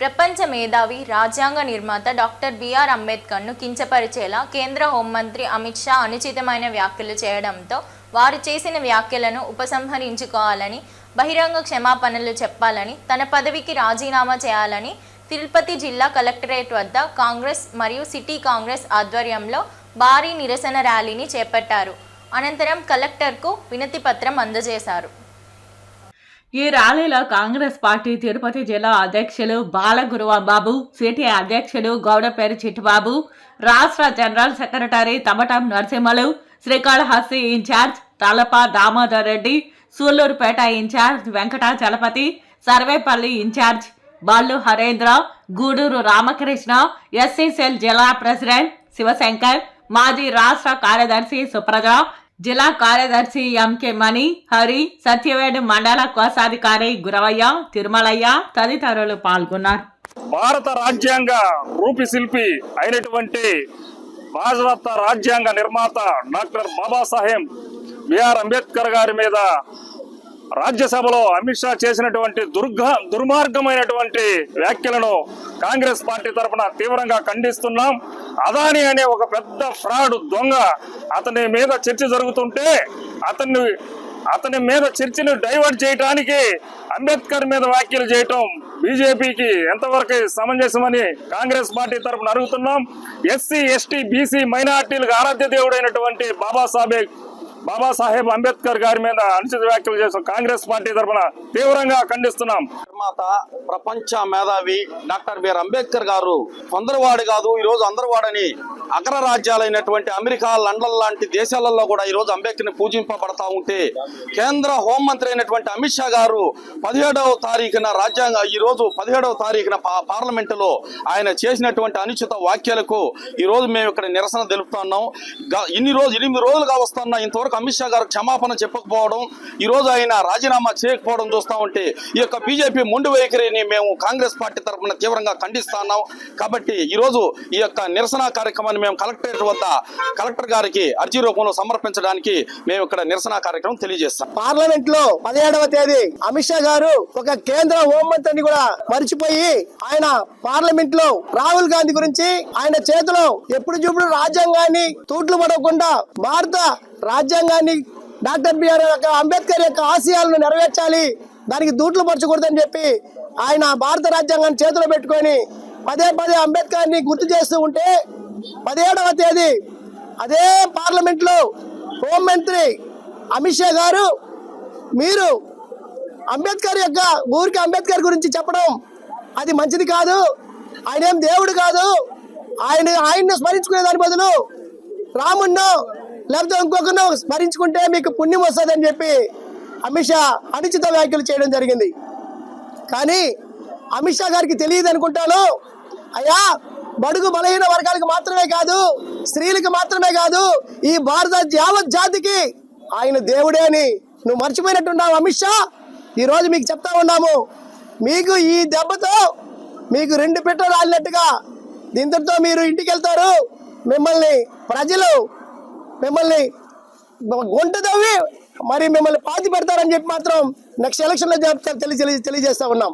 ప్రపంచ మేధావి రాజ్యాంగ నిర్మాత డాక్టర్ బిఆర్ అంబేద్కర్ను కించపరిచేలా కేంద్ర హోంమంత్రి అమిత్ షా అనుచితమైన వ్యాఖ్యలు చేయడంతో వారు చేసిన వ్యాఖ్యలను ఉపసంహరించుకోవాలని బహిరంగ క్షమాపణలు చెప్పాలని తన పదవికి రాజీనామా చేయాలని తిరుపతి జిల్లా కలెక్టరేట్ వద్ద కాంగ్రెస్ మరియు సిటీ కాంగ్రెస్ ఆధ్వర్యంలో భారీ నిరసన ర్యాలీని చేపట్టారు. అనంతరం కలెక్టర్కు వినతిపత్రం అందజేశారు. ఈ ర్యాలీలో కాంగ్రెస్ పార్టీ తిరుపతి జిల్లా అధ్యక్షులు బాలగురువాబాబు సిటీ అధ్యక్షులు గౌడపేరు చిట్టుబాబు రాష్ట్ర general secretary Tamatam Narasimhulu Srikalahasti incharge Talapa Damodar Reddy Sullurpeta incharge Venkata Chalapathi Sarvepalli incharge Balu Harendra Gudur Ramakrishna SC cell జిల్లా ప్రెసిడెంట్ శివశంకర్ మాజీ రాష్ట్ర కార్యదర్శి సుప్రజ జిల్లా కార్యదర్శి ఎంకే మణి హరి సత్యవేడు మండల కోశాధికారి గురవయ్య తిరుమలయ్య తదితరులు పాల్గొన్నారు. భారత రాజ్యాంగ రూపిశిల్పి అయినటువంటి భారత రాజ్యాంగ నిర్మాత డాక్టర్ బాబాసాహెబ్ బిఆర్ అంబేద్కర్ గారి మీద రాజ్యసభలో అమిత్ షా చేసినటువంటి దుర్గ దుర్మార్గమైనటువంటి వ్యాఖ్యలను కాంగ్రెస్ పార్టీ తరఫున తీవ్రంగా ఖండిస్తున్నాం. అదాని అనే ఒక పెద్ద ఫ్రాడ్ దొంగ అతని మీద చర్చ జరుగుతుంటే అతన్ని అతని మీద చర్చను డైవర్ట్ చేయడానికి అంబేద్కర్ మీద వ్యాఖ్యలు చేయటం బీజేపీకి ఎంతవరకు సమంజసమని కాంగ్రెస్ పార్టీ తరఫున అడుగుతున్నాం. ఎస్సీ ఎస్టీ బీసీ మైనార్టీలకు ఆరాధ్య దేవుడైనటువంటి బాబాసాహెబ్ బాబాసాహెబ్ అంబేద్కర్ గారి మీద అనుచిత వ్యాఖ్యలు చేసిన కాంగ్రెస్ పార్టీ తరఫున తీవ్రంగా ఖండిస్తున్నాం. నిర్మాత ప్రపంచ మేధావి డాక్టర్ బిఆర్ అంబేద్కర్ గారు కొందరువాడు కాదు ఈ రోజు అగ్ర రాజ్యాలైనటువంటి అమెరికా లండన్ లాంటి దేశాలలో కూడా ఈ రోజు అంబేద్కర్ని పూజింపబడతా ఉంటే కేంద్ర హోంమంత్రి అయినటువంటి అమిత్ షా గారు పదిహేడవ తారీఖున రాజ్యాంగ ఈ రోజు పదిహేడవ తారీఖున పా- పార్లమెంటులో ఆయన చేసినటువంటి అనుచిత వ్యాఖ్యలకు ఈ రోజు మేము ఇక్కడ నిరసన తెలుపుతున్నాం ఇన్ని రోజు ఎనిమిది రోజులుగా వస్తున్న ఇంతవరకు అమిత్ షా గారు క్షమాపణ చెప్పకపోవడం ఈ రోజు ఆయన రాజీనామా చేయకపోవడం చూస్తా ఉంటే ఈ యొక్క బీజేపీ మొండి వైఖరిని మేము కాంగ్రెస్ పార్టీ తరఫున తీవ్రంగా ఖండిస్తున్నాం. కాబట్టి ఈ రోజు ఈ యొక్క నిరసన కార్యక్రమాన్ని మేము కలెక్టరేట్ వద్ద కలెక్టర్ గారికి అర్జీ రూపంలో సమర్పించడానికి మేము ఇక్కడ నిరసన కార్యక్రమం తెలియజేస్తాం. పార్లమెంట్లో పదిహేడవ తేదీ అమిత్ షా గారు ఒక కేంద్ర హోంమంత్రిని కూడా మర్చిపోయి ఆయన పార్లమెంట్లో రాహుల్ గాంధీ గురించి ఆయన చేతిలో ఎప్పుడు చూపుడు రాజ్యాంగాన్ని తూట్లు పడకుండా భారత రాజ్యాంగాన్ని డాక్టర్ బిఆర్ యొక్క అంబేద్కర్ యొక్క ఆశయాలను నెరవేర్చాలి దానికి దూట్లు పరచకూడదని చెప్పి ఆయన భారత రాజ్యాంగాన్ని చేతిలో పెట్టుకొని పదే పదే అంబేద్కర్ని గుర్తు చేస్తూ ఉంటే పదిహేడవ తేదీ అదే పార్లమెంట్లో హోంమంత్రి అమిత్ షా గారు మీరు అంబేద్కర్ యొక్క ఊరికి అంబేద్కర్ గురించి చెప్పడం అది మంచిది కాదు. ఆయన ఏం దేవుడు కాదు. ఆయన ఆయన్ను స్మరించుకునే దాని బదులు రాముణ్ణో లేకపోతే ఇంకొకరినో స్మరించుకుంటే మీకు పుణ్యం వస్తుందని చెప్పి అమిత్ షా అనుచిత వ్యాఖ్యలు చేయడం జరిగింది. కానీ అమిత్ షా గారికి తెలియదు అనుకుంటాను. అయ్యా బడుగు బలహీన వర్గాలకు మాత్రమే కాదు స్త్రీలకు మాత్రమే కాదు ఈ భారత యావత్ జాతికి ఆయన దేవుడే అని నువ్వు మర్చిపోయినట్టున్నావు అమిత్ షా? ఈరోజు మీకు చెప్తా ఉన్నాము. మీకు ఈ దెబ్బతో మీకు రెండు పెట్టలు రాలినట్టుగా దీంతో మీరు ఇంటికి వెళ్తారు. మిమ్మల్ని ప్రజలు మిమ్మల్ని గుంట తవ్వి మరి మిమ్మల్ని పాతి పెడతారని చెప్పి మాత్రం నెక్స్ట్ ఎలక్షన్లో జాబితా తెలియజేస్తా ఉన్నాం.